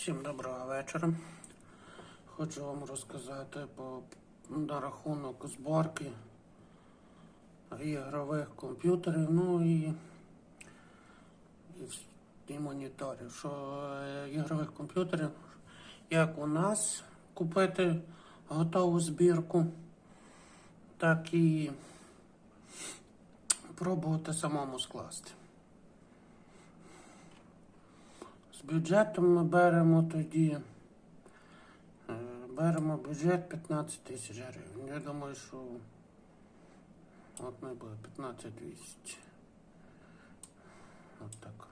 Всім доброго вечора. Хочу вам розказати по, на рахунок зборки ігрових комп'ютерів, ну і, і, і моніторів. Що е, ігрових комп'ютерів, як у нас купити готову збірку, так і пробувати самому скласти. З бюджетом ми беремо тоді. е, Беремо бюджет 15 тисяч гривень. Я думаю, що от не буде 15 200. От так.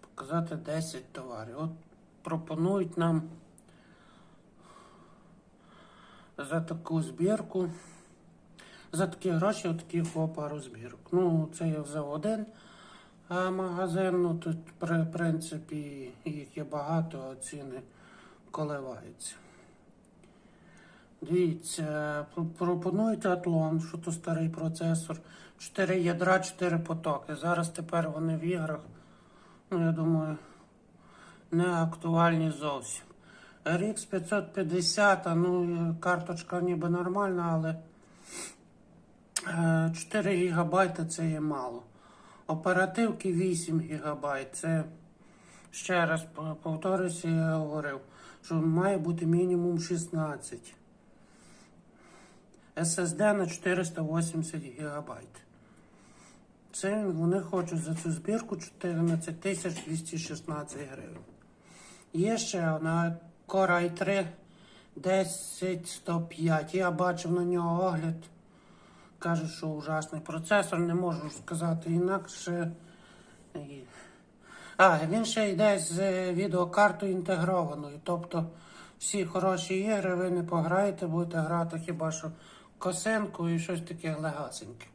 Показати 10 товарів. От пропонують нам за таку збірку. За такі гроші отакі по пару збірок. Ну, це я взяв один а магазин. Ну тут при принципі їх є багато, а ціни коливаються. Дивіться, пр- пропонують атлон, що то старий процесор. 4 ядра, 4 потоки. Зараз тепер вони в іграх. Ну, я думаю, не актуальні зовсім. RX 550, ну карточка ніби нормальна, але е, 4 гігабайта це є мало. Оперативки 8 гігабайт. Це ще раз по- повторюся, я говорив, що має бути мінімум 16. SSD на 480 гігабайт. Це вони хочуть за цю збірку 14 216 гривень. Є ще одна Core i3 10105. Я бачив на нього огляд. Каже, що ужасний процесор, не можу сказати інакше. А, він ще йде з е, відеокартою інтегрованою. Тобто всі хороші ігри ви не пограєте, будете грати хіба що косинку і щось таке легасеньке.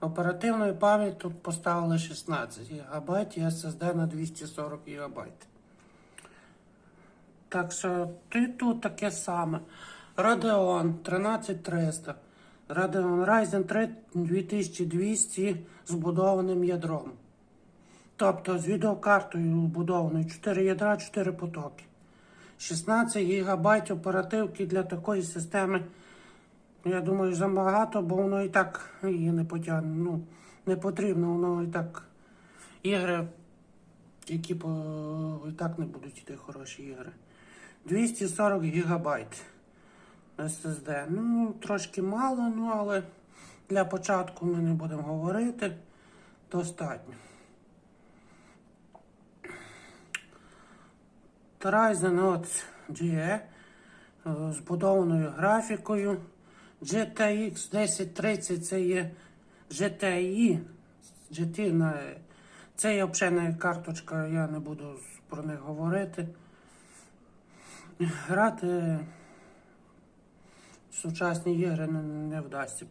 Оперативної пам'яті тут поставили 16 ГБ і SSD на 240 ГБ. Так що і тут таке саме. Radeon 13300. Radeon Ryzen 3 2200 з вбудованим ядром. Тобто з відеокартою вбудованою 4 ядра, 4 потоки. 16 ГБ оперативки для такої системи. Я думаю, забагато, бо воно і так її не потягне. Ну, не потрібно, воно і так ігри, які по, і так не будуть йти хороші ігри. 240 гігабайт SSD. Ну, трошки мало, ну але для початку ми не будемо говорити. Достатньо. Ryzen от GE е, з будованою графікою. GTX 1030 це є GTI. GT. Це є взагалі карточка, я не буду про них говорити. Грати сучасні ігри не, не вдасться.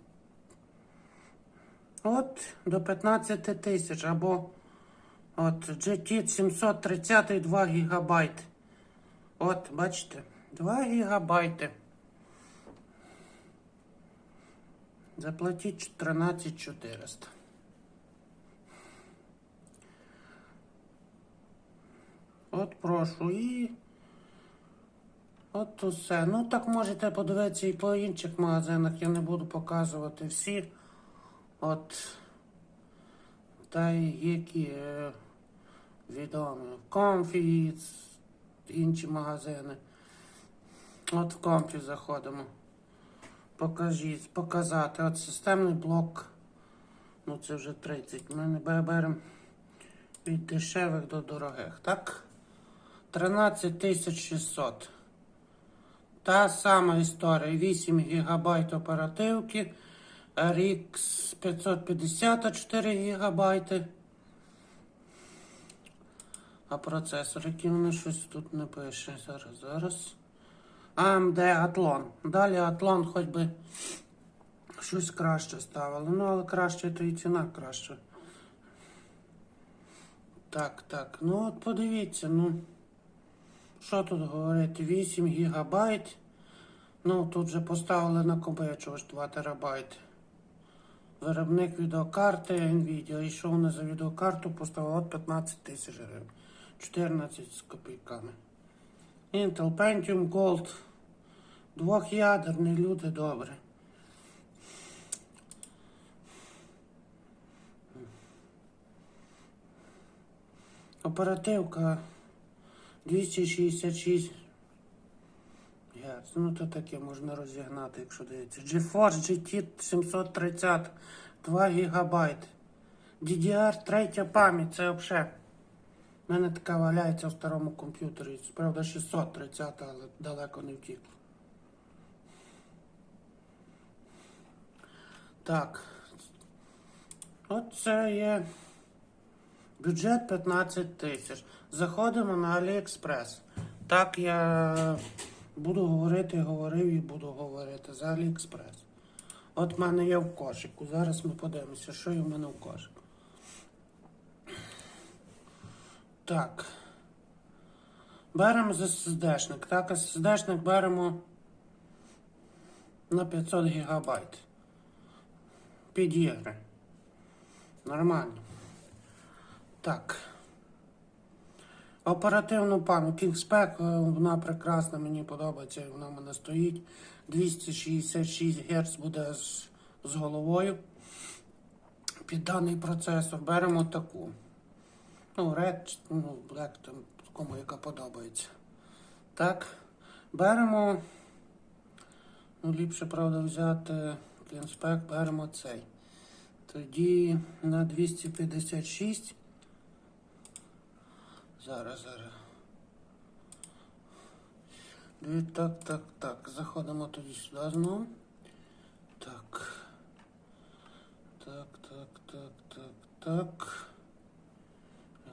От до 15 тисяч або от GT 730 2 гігабайт. От, бачите, 2 гігабайти. Заплатіть 14 400. От прошу і. От усе. Ну так можете подивитися і по інших магазинах. Я не буду показувати всі. От. Та які е, відомі. Комфі, інші магазини. От в комфі заходимо. Покажіть, показати. От системний блок. Ну це вже 30. Ми не беремо від дешевих до дорогих, так? 13600. Та сама історія. 8 ГБ оперативки. RX 550 4 ГБ. А процесор, який воно щось тут не пише. Зараз, зараз. AMD Athlon. Далі Athlon хоч би щось краще ставили. Ну, але краще, то і ціна краща. Так, так. Ну от подивіться, ну. Що тут говорити? 8 гігабайт. Ну, тут вже поставили накопичувач 2 терабайти. Виробник відеокарти Nvidia. І що вони за відеокарту поставили? От 15 тисяч гривень. 14 з копійками. Intel Pentium Gold. Двох'ядерний, люди добре. Оперативка 266 Герц. Ну то таке можна розігнати, якщо дивиться. GeForce GT 730 2 ГБ. DDR третя пам'ять, це взагалі. У мене така валяється в старому комп'ютері. Правда, 630, але далеко не втікла. Так. Оце є бюджет 15 тисяч. Заходимо на AliExpress. Так я буду говорити, говорив і буду говорити за AliExpress. От в мене є в кошику. Зараз ми подивимося, що є в мене в кошику. Так. Беремо з SSD-шник. Так, SSD-шник беремо на 500 гігабайт. Під ігри. Нормально. Так. Оперативну пам'ять Kingspec, е, вона прекрасна, мені подобається, вона в мене стоїть. 266 Гц буде з, з головою. Під даний процесор беремо таку. Ну, Red, ну, Black, там, кому яка подобається. Так. Беремо. Ну, ліпше, правда, взяти Кінспек, беремо цей. Тоді на 256. Зараз, зараз. Дві- Так, так, так. Заходимо тоді сюди знову. Так. Так, так, так, так, так.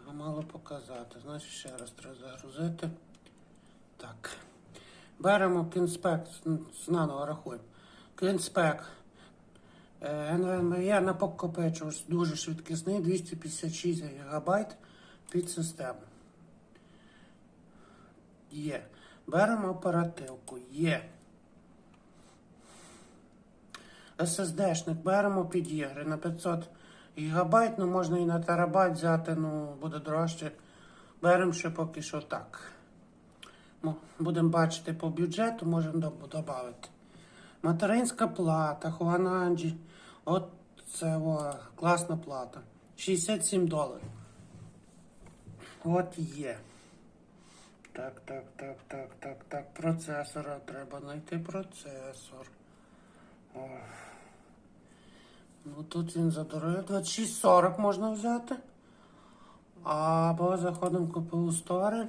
Його мало показати. Значить, ще раз треба загрузити. Так. Беремо кінспект, знаново рахуємо. Кінспек. Е, NVMe напокопичувач дуже швидкісний, 256 ГБ під систему. Є. Беремо оперативку. Є. SSD-шник беремо під ігри на 500 ГБ, ну можна і на терабайт взяти, ну буде дорожче. Беремо ще поки що так. Будемо бачити по бюджету, можемо додати. Материнська плата, Хуананджі. От це о, класна плата. 67 доларів. От є. Так, так, так, так, так, так. Процесора. Треба знайти процесор. О. Ну тут він задорожив. 2640 можна взяти. Або заходимо в КПУ Store.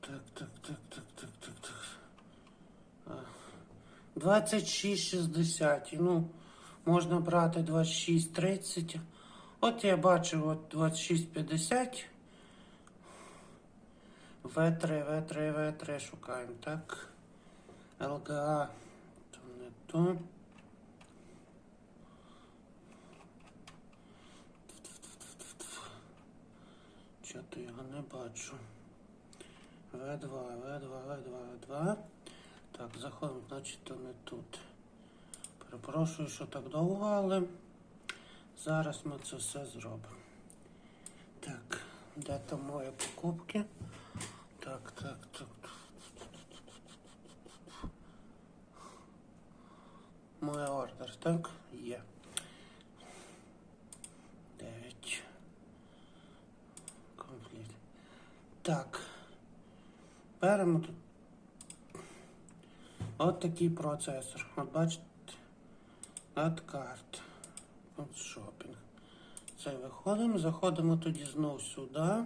Так, так, так, так, так, так, так. 2660. Ну, можна брати 2630. От я бачив от 2650. В3, В3, В3 шукаємо, так. ЛГА. То не то. Чого-то його не бачу. В2, В2, В2, В2. Так, заходимо, значить, то не тут. Перепрошую, що так довго, але зараз ми це все зробимо. Так, де там мої покупки? Так, так, так. Мой ордер, так? Є. Дев'ять. Компліт. Так. Беремо тут. От такий процесор. От бачите. От карт. От шопінг. Це виходимо, заходимо тоді знову сюди.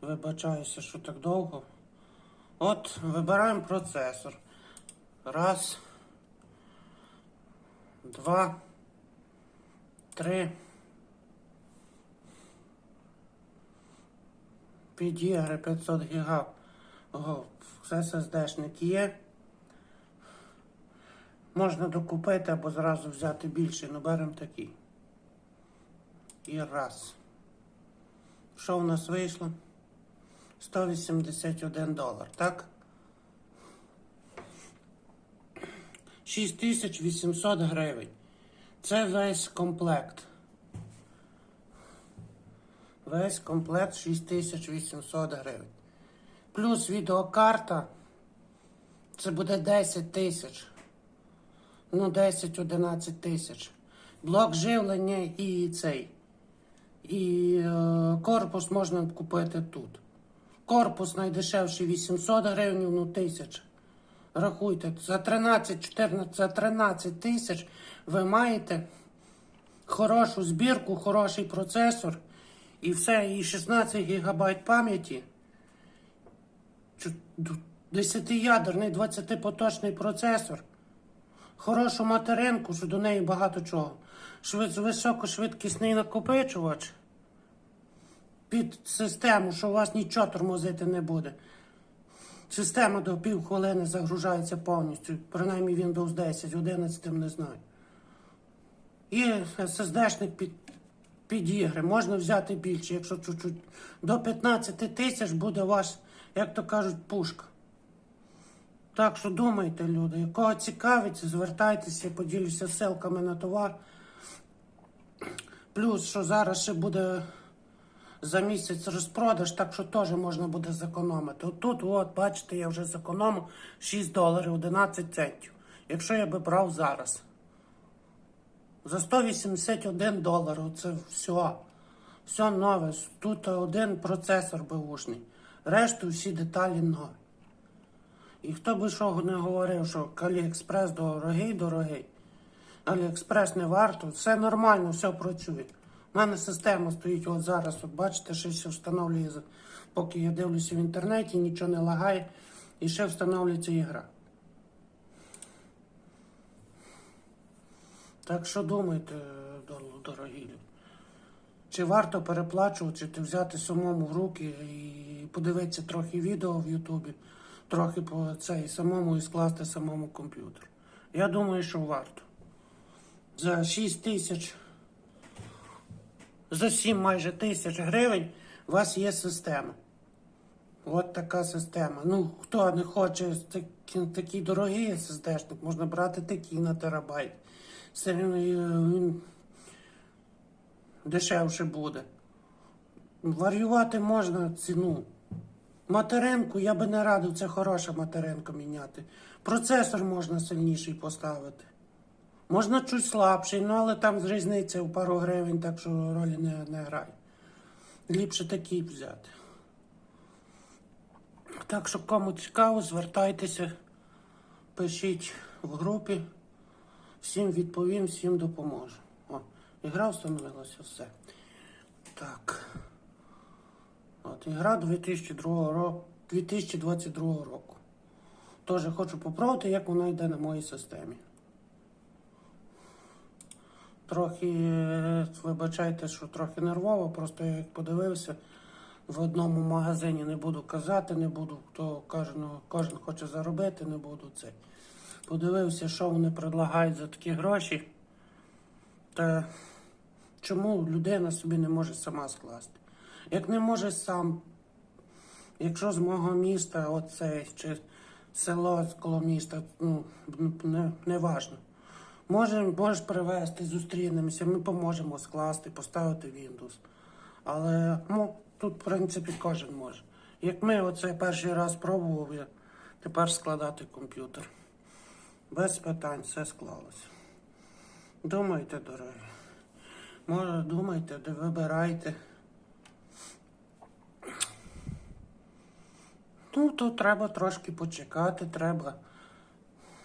Вибачаюся, що так довго. От, вибираємо процесор. Раз. Два. Три. Ігри 500 гігаб. Ого, SSD-шник є. Можна докупити або зразу взяти більше, ну беремо такий. І раз. Що в нас вийшло? 181 долар, так? 6800 гривень. Це весь комплект. Весь комплект 6800 гривень. плюс відеокарта. Це буде 10 тисяч. Ну, 10-11 тисяч. Блок живлення і цей. І е, корпус можна купити тут. Корпус найдешевший 800 гривень, ну тисяч. Рахуйте, за 13-14, за 13 тисяч ви маєте хорошу збірку, хороший процесор і все, і 16 гігабайт пам'яті. 10-ядерний 20-поточний процесор. Хорошу материнку, що до неї багато чого. Швид, високошвидкісний накопичувач під систему, що у вас нічого тормозити не буде. Система до півхвилини загружається повністю, принаймні Windows 10, 11 не знаю. І SSD-шник під, під ігри. Можна взяти більше, якщо чуть-чуть. До 15 тисяч буде у вас, як то кажуть, пушка. Так що думайте, люди, кого цікавить, звертайтеся, поділюся ссылками на товар. Плюс, що зараз ще буде за місяць розпродаж, так що теж можна буде зекономити. От от, бачите, я вже зекономив 6 доларів 11 центів. Якщо я би брав зараз. За 181 долар, це все. Все нове. Тут один процесор беушний. Решту всі деталі нові. І хто би що не говорив, що Аліекспрес дорогий, дорогий. Аліекспрес не варто, все нормально, все працює. У мене система стоїть от зараз, от бачите, ще все встановлює, поки я дивлюся в інтернеті, нічого не лагає, і ще встановлюється ігра. Так що думайте, дор- дорогі люди. Чи варто переплачувати, чи взяти самому в руки і подивитися трохи відео в Ютубі, трохи по цей самому і скласти самому комп'ютер. Я думаю, що варто. За 6 тисяч, за 7 майже тисяч гривень у вас є система. От така система. Ну, хто не хоче такі, такий дорогий SSD-шник, можна брати такий на терабайт. Все е, він дешевше буде. Варіювати можна ціну. Материнку я би не радив, це хороша материнка міняти. Процесор можна сильніший поставити. Можна чуть слабший, ну але там різниця в пару гривень, так що ролі не, не грає. Ліпше такий взяти. Так що кому цікаво, звертайтеся, пишіть в групі. Всім відповім, всім допоможу. О, ігра встановилася, все. Так. От, ігра 2002 року, 2022 року. Теж хочу попробувати, як вона йде на моїй системі. Трохи, вибачайте, що трохи нервово, просто я як подивився в одному магазині, не буду казати, не буду, хто каже, ну, кожен хоче заробити, не буду це. Подивився, що вони предлагають за такі гроші. Та чому людина собі не може сама скласти? Як не може сам, якщо з мого міста, оце, чи село коло міста, ну, не, не важно. Може, можеш привезти, зустрінемося, ми поможемо скласти, поставити Windows. Але ну, тут, в принципі, кожен може. Як ми оце перший раз пробував, я тепер складати комп'ютер. Без питань все склалося. Думайте, дорогі. Може, думайте, вибирайте. Ну, тут треба трошки почекати, треба.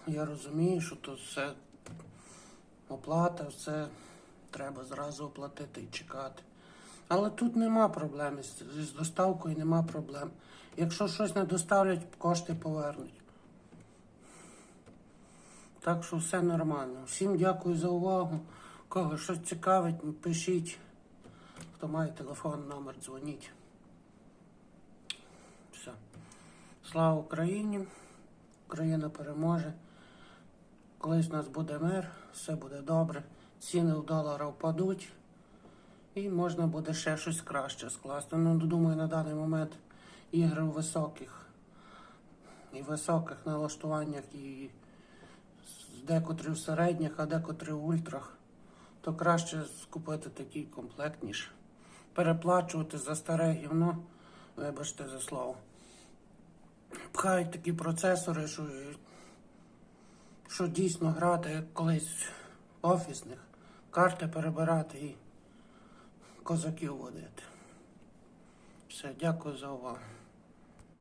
Я розумію, що тут все оплата, все треба зразу оплатити і чекати. Але тут нема проблем з, доставкою, нема проблем. Якщо щось не доставлять, кошти повернуть. Так що все нормально. Всім дякую за увагу. Кого щось цікавить, пишіть. Хто має телефон, номер, дзвоніть. Все. Слава Україні! Україна переможе. Колись у нас буде мир, все буде добре. Ціни в долара впадуть. І можна буде ще щось краще скласти. Ну, думаю, на даний момент ігри в високих і високих налаштуваннях, і декотрі в середніх, а декотрі в ультрах, то краще скупити такий комплект, ніж переплачувати за старе гівно, вибачте за слово. пхають такі процесори, що, що дійсно грати як колись офісних, карти перебирати і козаків водити. Все, дякую за увагу.